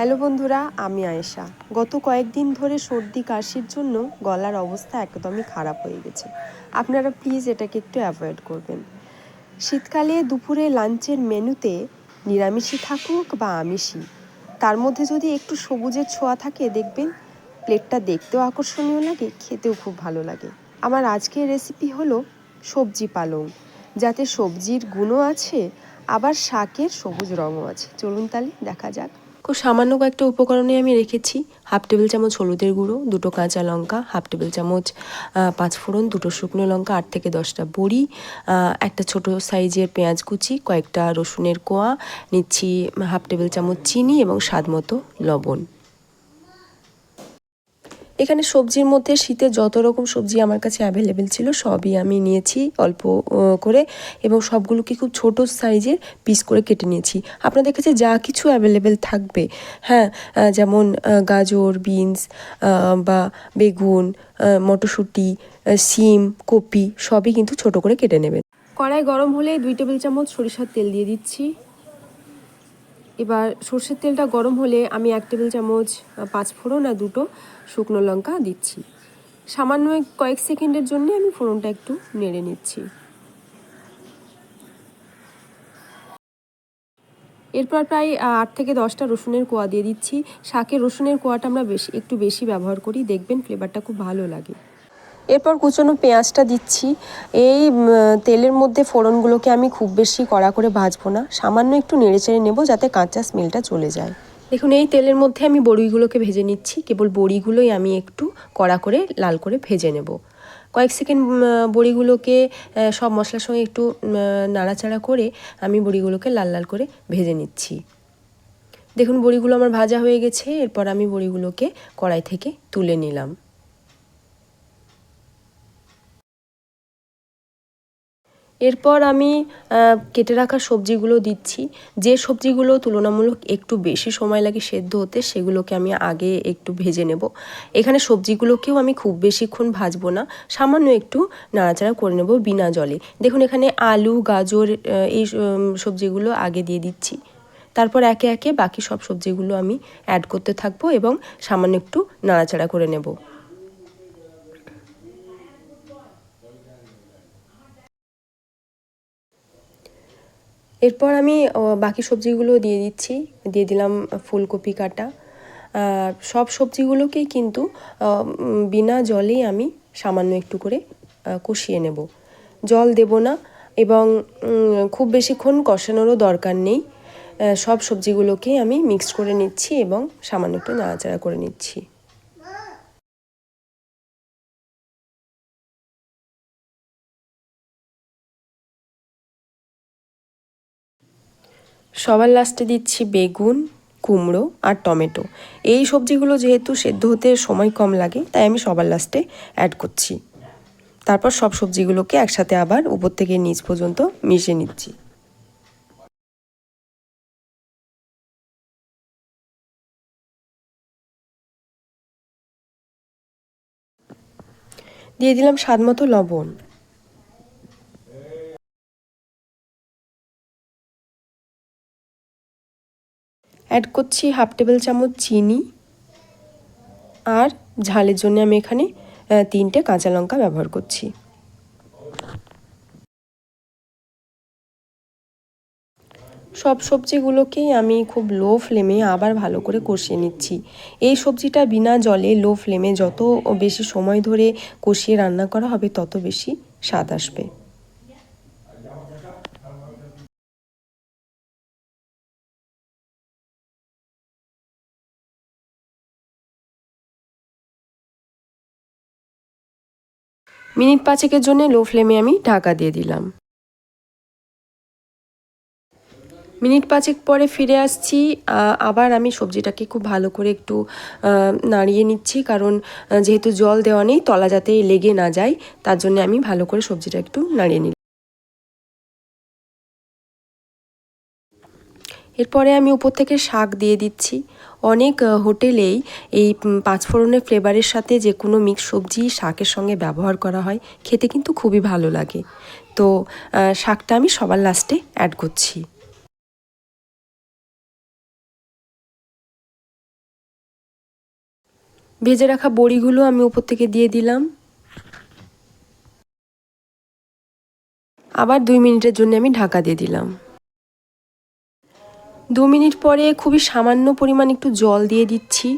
Hello বন্ধুরা, আমি আয়েশা। গত কয়েকদিন ধরে সর্দি কাশির জন্য গলার অবস্থা একদমই খারাপ হয়ে গেছে। আপনারা প্লিজ এটাকে একটু অ্যাভয়েড করবেন। শীতকালে দুপুরে লাঞ্চের মেনুতে নিরামিষই থাকুক বা আমিষই, তার মধ্যে যদি একটু সবুজের ছোঁয়া থাকে, দেখবেন প্লেটটা দেখতেও আকর্ষণীয় লাগে, খেতেও খুব ভালো লাগে। আমার আজকের রেসিপি হলো সবজি পালং। যাতে সবজির গুণও আছে, আবার শাকের সবুজ রঙও আছে। চলুন তাহলে দেখা যাক। খুব সামান্য কয়েকটা উপকরণে আমি রেখেছি। হাফ টেবিল চামচ হলুদের গুঁড়ো, দুটো কাঁচা লঙ্কা, হাফ টেবিল চামচ পাঁচ ফোড়ন, দুটো শুকনো লঙ্কা, আট থেকে দশটা বড়ি একটা ছোট সাইজের পেঁয়াজ কুচি, কয়েকটা রসুনের কোয়া, নিচ্ছি হাফ টেবিল চামচ চিনি এবং স্বাদ মতো লবণ। এখানে সবজির মধ্যে শীতে যত রকম সবজি আমার কাছে অ্যাভেলেবেল ছিল, সবই আমি নিয়েছি অল্প করে এবং সবগুলোকে খুব ছোট সাইজের পিস করে কেটে নিয়েছি। আপনাদের কাছে যা কিছু অ্যাভেলেবেল থাকবে হ্যাঁ যেমন গাজর বিনস বা বেগুন মটরশুঁটি সিম কপি, সবই কিন্তু ছোট করে কেটে নেবেন। কড়াই গরম হলে দুই টেবিল চামচ সরিষার তেল দিয়ে দিচ্ছি। এবার সর্ষের তেলটা গরম হলে আমি এক টেবিল চামচ পাঁচ ফোড়ন আর দুটো শুকনো লঙ্কা দিচ্ছি। সামান্য কয়েক সেকেন্ডের জন্য আমি ফোড়নটা একটু নেড়ে নিচ্ছি। এরপর প্রায় আট থেকে দশটা রসুনের কোয়া দিয়ে দিচ্ছি। শাকে রসুনের কোয়াটা আমরা বেশি, একটু বেশি ব্যবহার করি। দেখবেন ফ্লেভারটা খুব ভালো লাগে। এরপর কুচনো পেঁয়াজটা দিচ্ছি। এই তেলের মধ্যে ফোড়নগুলোকে আমি খুব বেশি কড়া করে ভাজবো না। সামান্য একটু নেড়েচেড়ে নেব যাতে কাঁচা স্মেলটা চলে যায়। দেখুন, এই তেলের মধ্যে আমি বড়িগুলোকে ভেজে নিচ্ছি। কেবল বড়িগুলোই আমি একটু কড়া করে, লাল করে ভেজে নেব। কয়েক সেকেন্ড বড়িগুলোকে সব মশলার সঙ্গে একটু নাড়াচাড়া করে আমি বড়িগুলোকে লাল লাল করে ভেজে নিচ্ছি। দেখুন, বড়িগুলো আমার ভাজা হয়ে গেছে। এরপর আমি বড়িগুলোকে কড়াই থেকে তুলে নিলাম। এরপর আমি কেটে রাখা সবজিগুলো দিচ্ছি। যে সবজিগুলো তুলনামূলক একটু বেশি সময় লাগে সেদ্ধ হতে, সেগুলোকে আমি আগে একটু ভেজে নেব। এখানে সবজিগুলোকেও আমি খুব বেশিক্ষণ ভাজবো না, সামান্য একটু নাড়াচাড়া করে নেব বিনা জলে। দেখুন, এখানে আলু, গাজর এই সবজিগুলো আগে দিয়ে দিচ্ছি। তারপর একে একে বাকি সব সবজিগুলো আমি অ্যাড করতে থাকব এবং সামান্য একটু নাড়াচাড়া করে নেব। এরপর আমি বাকি সবজিগুলো দিয়ে দিচ্ছি। দিয়ে দিলাম ফুলকপি কাটা। সব সবজিগুলোকেই কিন্তু বিনা জলেই আমি সামান্য একটু করে কষিয়ে নেব। জল দেব না এবং খুব বেশিক্ষণ কষানোরও দরকার নেই। সব সবজিগুলোকেই আমি মিক্সড করে নিচ্ছি এবং সামান্য একটু নাড়াচাড়া করে নিচ্ছি। সবার লাস্টে দিচ্ছি বেগুন, কুমড়ো আর টমেটো। এই সবজিগুলো যেহেতু সেদ্ধ হতে সময় কম লাগে, তাই আমি সবার লাস্টে অ্যাড করছি। তারপর সব সবজিগুলোকে একসাথে আবার উপর থেকে নিচ পর্যন্ত মিশিয়ে নিচ্ছি। দিয়ে দিলাম স্বাদ মতো লবণ। অ্যাড করছি হাফ টেবিল চামচ চিনি আর ঝালের জন্য আমি এখানে তিনটে কাঁচা লঙ্কা ব্যবহার করছি। সব সবজিগুলোকেই আমি খুব লো ফ্লেমে আবার ভালো করে কষিয়ে নিচ্ছি। এই সবজিটা বিনা জলে লো ফ্লেমে যত বেশি সময় ধরে কষিয়ে রান্না করা হবে, তত বেশি স্বাদ আসবে। মিনিট পাঁচেকের জন্য লো ফ্লেমে আমি ঢাকা দিয়ে দিলাম। মিনিট পাঁচেক পরে ফিরে আসছি। আবার আমি সবজিটাকে খুব ভালো করে একটু নাড়িয়ে নিচ্ছি কারণ যেহেতু জল দেওয়া নেই, তলা যাতে লেগে না যায়, তার জন্য আমি ভালো করে সবজিটা একটু নাড়িয়ে নিই এরপরে আমি উপর থেকে শাক দিয়ে দিচ্ছি। অনেক হোটেলেই এই পাঁচফোড়নের ফ্লেভারের সাথে যে কোনো মিক্স সবজি শাকের সঙ্গে ব্যবহার করা হয়, খেতে কিন্তু খুবই ভালো লাগে। তো শাকটা আমি সবার লাস্টে অ্যাড করছি। ভেজে রাখা বড়িগুলো আমি উপর থেকে দিয়ে দিলাম। আবার দুই মিনিটের জন্য আমি ঢাকা দিয়ে দিলাম। দু মিনিট পরে খুবই সামান্য পরিমাণ একটু জল দিয়ে দিচ্ছি।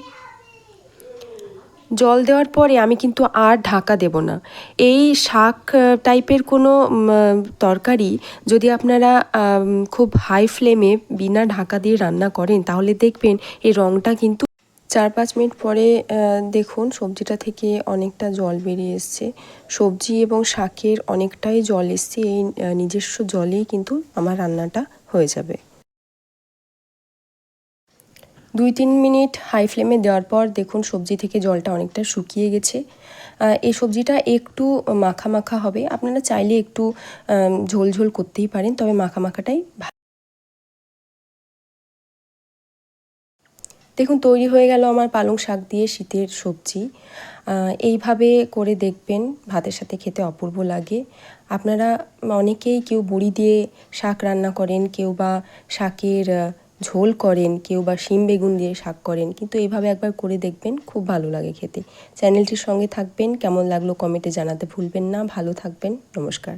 জল দেওয়ার পরে আমি কিন্তু আর ঢাকা দেব না। এই শাক টাইপের কোনো তরকারি যদি আপনারা খুব হাই ফ্লেমে বিনা ঢাকা দিয়ে রান্না করেন, তাহলে দেখবেন এই রঙটা কিন্তু চার পাঁচ মিনিট পরে দেখুন সবজিটা থেকে অনেকটা জল বেরিয়ে এসছে। সবজি এবং শাকের অনেকটাই জল এসছে, এই নিজস্ব জলেই কিন্তু আমার রান্নাটা হয়ে যাবে। দুই তিন মিনিট হাই ফ্লেমে দেওয়ার পর দেখুন সবজি থেকে জলটা অনেকটা শুকিয়ে গেছে। এই সবজিটা একটু মাখা মাখা হবে। আপনারা চাইলে একটু ঝোল ঝোল করতেই পারেন, তবে মাখা মাখাটাই দেখুন, তৈরি হয়ে গেল আমার পালং শাক দিয়ে শীতের সবজি। এইভাবে করে দেখবেন, ভাতের সাথে খেতে অপূর্ব লাগে। আপনারা অনেকেই কেউ বড়ি দিয়ে শাক রান্না করেন, কেউ বা শাকের ঝোল করেন, কেউ বা শিম বেগুন দিয়ে শাক করেন, কিন্তু এইভাবে একবার করে দেখবেন খুব ভালো লাগে খেতে। চ্যানেলটির সঙ্গে থাকবেন, কেমন লাগল কমেন্টে জানাতে ভুলবেন না, ভালো থাকবেন, নমস্কার।